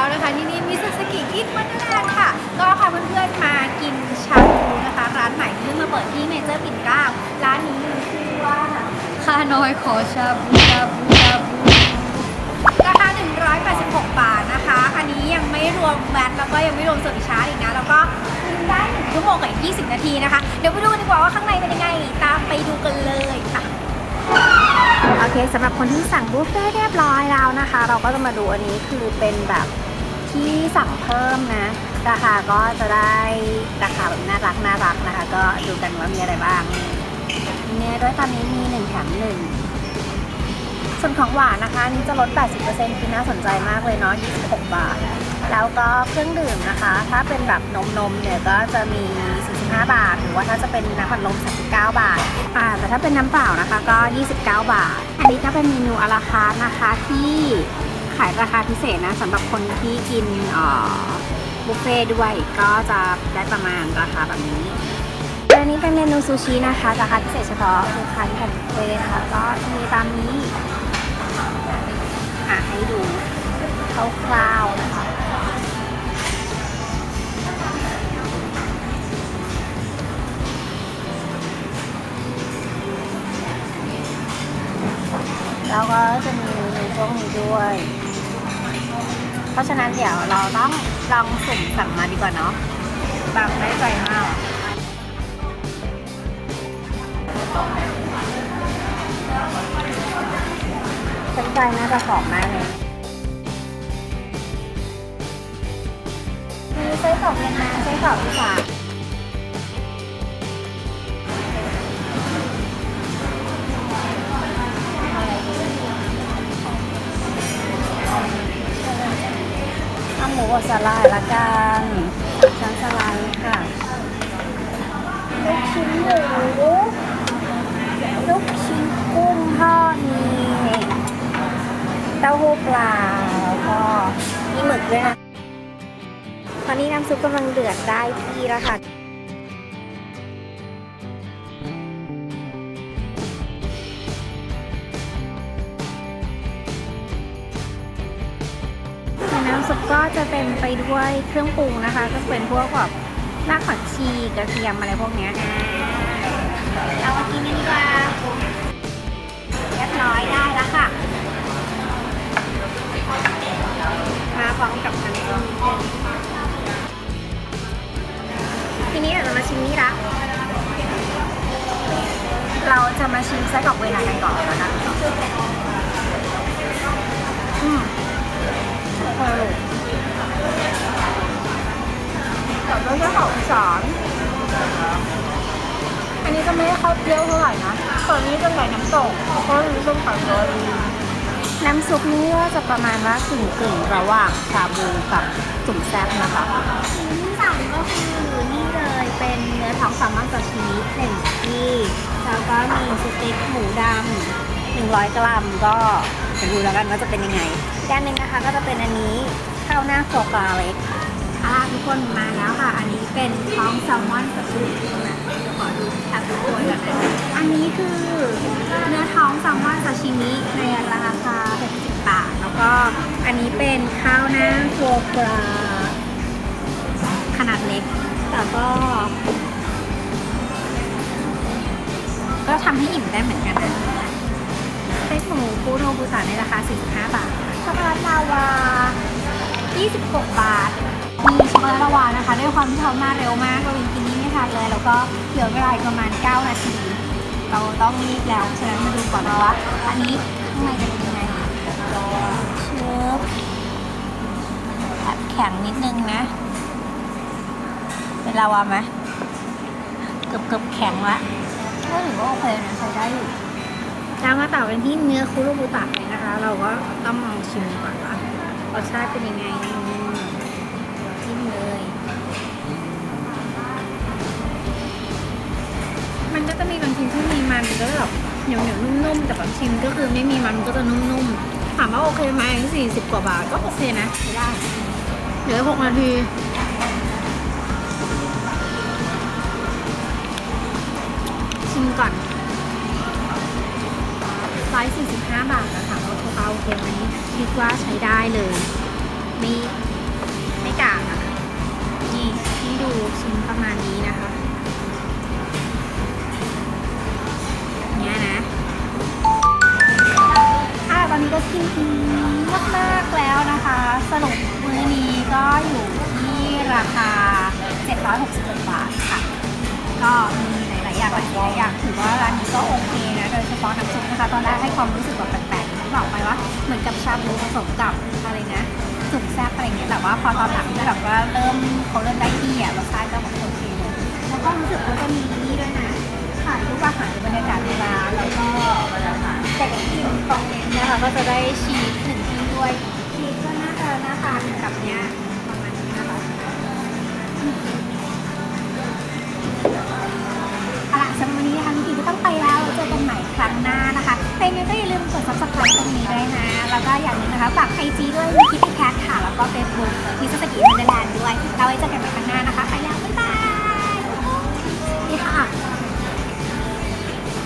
แล้วนะคะที่นี่มีซาสกิที่มันแลนด์ค่ะ ก็พาเพื่อนๆมากินชาบูนะคะ ร้านใหม่ที่เพิ่งมาเปิดที่เมเจอร์ปิ่นเกล้าร้านนี้มีชื่อว่าคาน้อยขอชาบูชาบูชาบูราคา 186 บาทนะคะ อันนี้ยังไม่รวมแบตแล้วก็ยังไม่รวมเสริมชาร์จอีกนะ แล้วก็กินได้1ชั่วโมงกับอีก20 นาทีนะคะ เดี๋ยวไปดูกันดีกว่าว่าข้างในเป็นยังไง ตามไปดูกันเลยค่ะโอเคสำหรับคนที่สั่งบุฟเฟ่เรียบร้อยแล้วนะคะ เราก็จะมาดูอันนี้คือเป็นแบบ ที่สั่งเพิ่มนะ ราคาก็จะได้ราคาแบบน่ารักน่ารักนะคะ ก็ดูกันว่ามีอะไรบ้างเนื้อด้วยตอนนี้มี1แถม1ส่วนของหวานนะคะนี้จะลด 80%คือน่าสนใจมากเลยเนาะ26 บาท แล้วก็เครื่องดื่มนะคะ ถ้าเป็นแบบนมนมเนี่ยก็จะมี 45 บาท หรือว่าถ้าจะเป็นน้ำอัดลม 39 บาทอ่าแต่ถ้าเป็นน้ำเปล่านะคะก็ 29 บาท อันนี้ก็เป็นเมนูอาราคาร์ทนะคะที่ ขายราคาพิเศษนะสำหรับคนที่กินบุฟเฟ่ด้วยก็จะได้ประมาณราคาแบบนี้อันนี้เป็นเมนูซูชินะคะราคาพิเศษเฉพาะลูกค้าที่นบุฟเฟ่ต์นะก็มีตามนี้อะให้ดูคร่าวๆนะคะแล้วก็จะมีในพวกนี้ด้วย เพราะฉะนั้นเดี๋ยวเราต้องลองสุ่มสั่งมาดีกว่าเนาะบางได้ใจมากฉันใจน่าจะหอมมากเลยมีไส้กรอกเวียนนาไส้กรอกอีสาน เอาหมูบดสลายละกันฉันสลายค่ะลูกชิ้นหมูลูกชิ้นกุ้งทอดมีเต้าหู้ปลาแล้วก็มีหมึกด้วยนะตอนนี้น้ำซุปกำลังเดือดได้ที่แล้วค่ะ จะเต็มไปด้วยเครื่องปรุงนะคะ ก็เป็นพวกแบบรากผักชีกระเทียมอะไรพวกเนี้ยอ่าเอามากินกันดีกว่าเรียบร้อยได้แล้วค่ะ มาพร้อมกับน้ำจิ้มนิดนึงทีนี้เราจะมาชิมนี่ละเราจะมาชิมไส้กรอกเวลากันก่อนนะคะ ส้กรอกอีสานอันนี้จะไม่ได้เข้าเปรี้ยวเท่าไหร่นะส่วนนี้จะใส่น้ำตกเพราะรู้ส้มปังเลยน้ำซุปนี่ก็จะประมาณว่ากึ่งกึ่งๆระหว่างชาบูกับจุ่มแซ่บนะคะชิ้นที่สั่งก็คือนี่เลยเป็นเนื้อท้องแซลมอนซาชิมิหนึ่งที่แล้วก็มีสเต็กหมูดำ100กรัมก็ไปดูแล้วกันว่าจะเป็นยังไงด้านหนึ่งนะคะก็จะเป็นอันนี้ข้าวหน้าโฟกาเล็ก อ่าทุกคนมาแล้วค่ะ อันนี้เป็นท้องแซลมอนกับชูนะขอดูแอบดูโวยกันนะอันนี้คือเนื้อท้องแซลมอนซาชิมิในราคา 60 บาท แล้วก็อันนี้เป็นข้าวหน้าโฟกาขนาดเล็ก แต่ก็ ก็ทำให้อิ่มได้เหมือนกันนะเส้หมูคูโนบุสานในราคา 45 บาทช็อกโกแลตลาวา 26 บาท แลตลาวานะคะ ด้วยความที่เขามาเร็วมากเรายังกินนี่ไม่ทันเลย แล้วก็เหลือเวลาประมาณ 9 นาที เราต้องรีบแล้วฉะนั้นมาดูก่อนว่าอันนี้ข้างในจะเป็นยังไงเชิบแอบแข็งนิดนึงนะ เป็นลาวาไหมเกือบเกือบๆแข็งละก็ถือว่าโอเคนะใช้ได้อยู่แล้วมาต่อกันที่เนื้อคุโรบุตะเลยนะคะ เราก็ต้องลองชิมก่อนว่า รสชาติเป็นยังไง มันก็จะมีบางชิ้นที่มีมันก็แบบเหนียวเหนียวๆนุ่มๆแต่บางชิ้นก็คือไม่มีมันก็จะนุ่มๆถามว่าโอเคไหมสี่สิบกว่าบาทก็โอเคนะใช้ได้เหลือหกนาทีชิมก่อน145 บาทนะคะก็ถือว่าโอเคไหมคิดว่าใช้ได้เลยไม่ไม่กากอะนี่ที่ดูชิ้นประมาณนี้นะคะ เงี้ยนะค่ะตอนนี้ก็กินมากมากแล้วนะคะสรุปมื้อนี้ก็อยู่ที่ราคา 767 บาทค่ะ ก็มีหลายๆอย่างหลายอย่างถือว่าร้านนี้ก็โอเคนะ โดยเฉพาะน้ำซุปนะคะ ตอนแรกให้ความรู้สึกแบบแปลกๆบอกไปว่าเหมือนกับชาบูผสมกับอะไรนะจุ่แซ่บอะไรเงี้ยแต่ว่าพอตอนหลังก็แบบว่าเริ่มเขาเริ่มได้ที่อะรสชาติก็แบบโอเคลยแล้วก็รู้สึกว่าจะมี แต่กับที่ตรงนี้นะคะก็จะได้ชีสหนึ่งชิ้นด้วยชีสก็น่าจะหน้าตาเป็นกับเนี้ยประมาณนี้นะคะเอาล่ะสำหรับวันนี้นะคะมิกิก็ต้องไปแล้วเจอกันใหม่ครั้งหน้านะคะแต่ยังก็อย่าลืมกด subscribe ตรงนี้ด้วยนะแล้วก็อย่างนึงนะคะฝากไอจีด้วยมิกิพี่แคทค่ะแล้วก็เฟซบุ๊กมิสเตอร์กิวันเดอร์แลนด์ด้วยเราไว้เจอกันใหม่ครั้งหน้านะคะไปแล้วบ๊ายบายนี่ค่ะ